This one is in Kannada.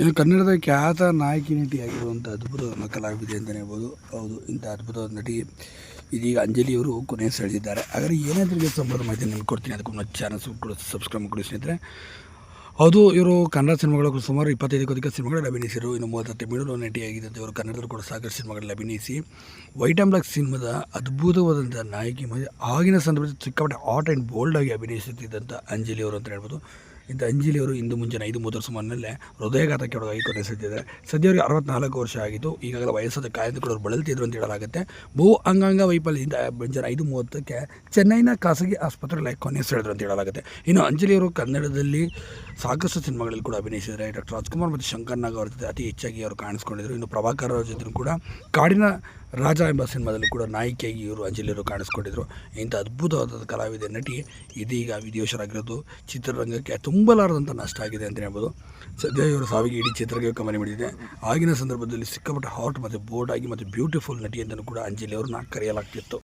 ಇನ್ನು ಕನ್ನಡದ ಖ್ಯಾತ ನಾಯಕಿ ನಟಿಯಾಗಿರುವಂಥ ಅದ್ಭುತ ಕಲಾವಿದೆ ಅಂತಲೇ ಹೇಳ್ಬೋದು. ಹೌದು ಇಂಥ ಅದ್ಭುತವಾದ ನಟಿ ಇದೀಗ ಅಂಜಲಿಯವರು ಕೊನೆ ಸೆಳೆದಿದ್ದಾರೆ. ಹಾಗಾದರೆ ಏನಾದರೂ ಸಂಬಂಧ ಮಾಹಿತಿ ನಾನು ಕೊಡ್ತೀನಿ. ಅದಕ್ಕೂ ನನ್ನ ಚಾನಲ್ ಕೂಡ ಸಬ್ಸ್ಕ್ರೈಬ್ ಮಾಡಿ ಸ್ನೇಹಿತರೆ. ಹೌದು, ಇವರು ಕನ್ನಡ ಸಿನಿಮಾಗಳು ಸುಮಾರು ಇಪ್ಪತ್ತೈದಕ್ಕೂ ಅಧಿಕ ಸಿನಿಮಾಗಳಲ್ಲಿ ಅಭಿನಯಿಸಿರು ಇನ್ನು ಮೂವತ್ತು ತಮಿಳು ನಟಿಯಾಗಿದ್ದಂತೆ ಇವರು ಕನ್ನಡದಲ್ಲೂ ಕೂಡ ಸಾಕಷ್ಟು ಸಿನಿಮಾಗಳಲ್ಲಿ ಅಭಿನಯಿಸಿ ವೈಟ್ ಆ್ಯಂಡ್ ಬ್ಲಾಕ್ ಸಿನಿಮಾದ ಅದ್ಭುತವಾದಂಥ ನಾಯಕಿ ಆಗಿನ ಸಂದರ್ಭದಲ್ಲಿ ಸಿಕ್ಕಾಪಟ್ಟೆ ಹಾಟ್ ಆ್ಯಂಡ್ ಬೋಲ್ಡ್ ಆಗಿ ಅಭಿನಯಿಸುತ್ತಿದ್ದಂಥ ಅಂಜಲಿ ಅವರು ಅಂತ ಹೇಳ್ಬೋದು. ಇಂಥ ಅಂಜಲಿಯವರು ಇಂದು ಮುಂಜಾನೆ ಐದು ಮೂವತ್ತರ ಸುಮಾರಿನಲ್ಲೇ ಹೃದಯಘಾತಕ್ಕೆ ಒಳಗಾಗಿ ಕೊನೆಸಿದ್ದಾರೆ ಸದ್ಯ ಅವರಿಗೆ ಅರವತ್ನಾಲ್ಕು ವರ್ಷ ಆಗಿದ್ದು, ಈಗಾಗಲೇ ವಯಸ್ಸಾದ ಕಾಯ್ದು ಕೂಡ ಬಳಲ್ತಿದ್ರು ಅಂತ ಹೇಳಲಾಗುತ್ತೆ. ಬಹು ಅಂಗಾಂಗ ವೈಫಲ್ಯದಿಂದ ಮುಂಜಾನೆ ಐದು ಮೂವತ್ತಕ್ಕೆ ಚೆನ್ನೈನ ಖಾಸಗಿ ಆಸ್ಪತ್ರೆಯಲ್ಲಿ ಸೆಳೆದ್ರು ಅಂತ ಹೇಳಲಾಗುತ್ತೆ. ಇನ್ನು ಅಂಜಲಿಯವರು ಕನ್ನಡದಲ್ಲಿ ಸಾಕಷ್ಟು ಸಿನಿಮಾಗಳಲ್ಲಿ ಕೂಡ ಅಭಿನಯಿಸಿದ್ದಾರೆ. ಡಾಕ್ಟರ್ ರಾಜ್ಕುಮಾರ್ ಮತ್ತು ಶಂಕರ್ ನಾಗ್ ಅವರ ಜೊತೆ ಅತಿ ಹೆಚ್ಚಾಗಿ ಅವರು ಕಾಣಿಸ್ಕೊಂಡಿದ್ದರು ಇನ್ನು ಪ್ರಭಾಕರ್ ಅವರ ಜೊತೆ ಕೂಡ ಕಾಡಿನ ರಾಜ ಎಂಬ ಸಿನಿಮಾದಲ್ಲಿ ಕೂಡ ನಾಯಕಿಯಾಗಿ ಇವರು ಅಂಜಲಿಯವರು ಕಾಣಿಸ್ಕೊಂಡಿದ್ದರು ಇಂಥ ಅದ್ಭುತವಾದ ಕಲಾವಿದೆ, ನಟಿ ಇದೀಗ ವಿದೇಶರಾಗಿರೋದು ಚಿತ್ರರಂಗಕ್ಕೆ ತುಂಬಲಾರದಂಥ ನಷ್ಟ ಆಗಿದೆ ಅಂತ ಹೇಳ್ಬೋದು. ಸದ್ಯ ಇವರು ಸಾವಿಗೆ ಇಡೀ ಚಿತ್ರರಂಗಕ್ಕೆ ಕಮನೆ ಮಾಡಿದೆ. ಆಗಿನ ಸಂದರ್ಭದಲ್ಲಿ ಸಿಕ್ಕಾಪಟ್ಟೆ ಹಾಟ್ ಮತ್ತು ಬೋರ್ಡ್ ಆಗಿ ಮತ್ತು ಬ್ಯೂಟಿಫುಲ್ ನಟಿ ಅಂತಲೂ ಕೂಡ ಅಂಜಲಿ ಅವ್ರನ್ನ ಕರೆಯಲಾಗ್ತಿತ್ತು.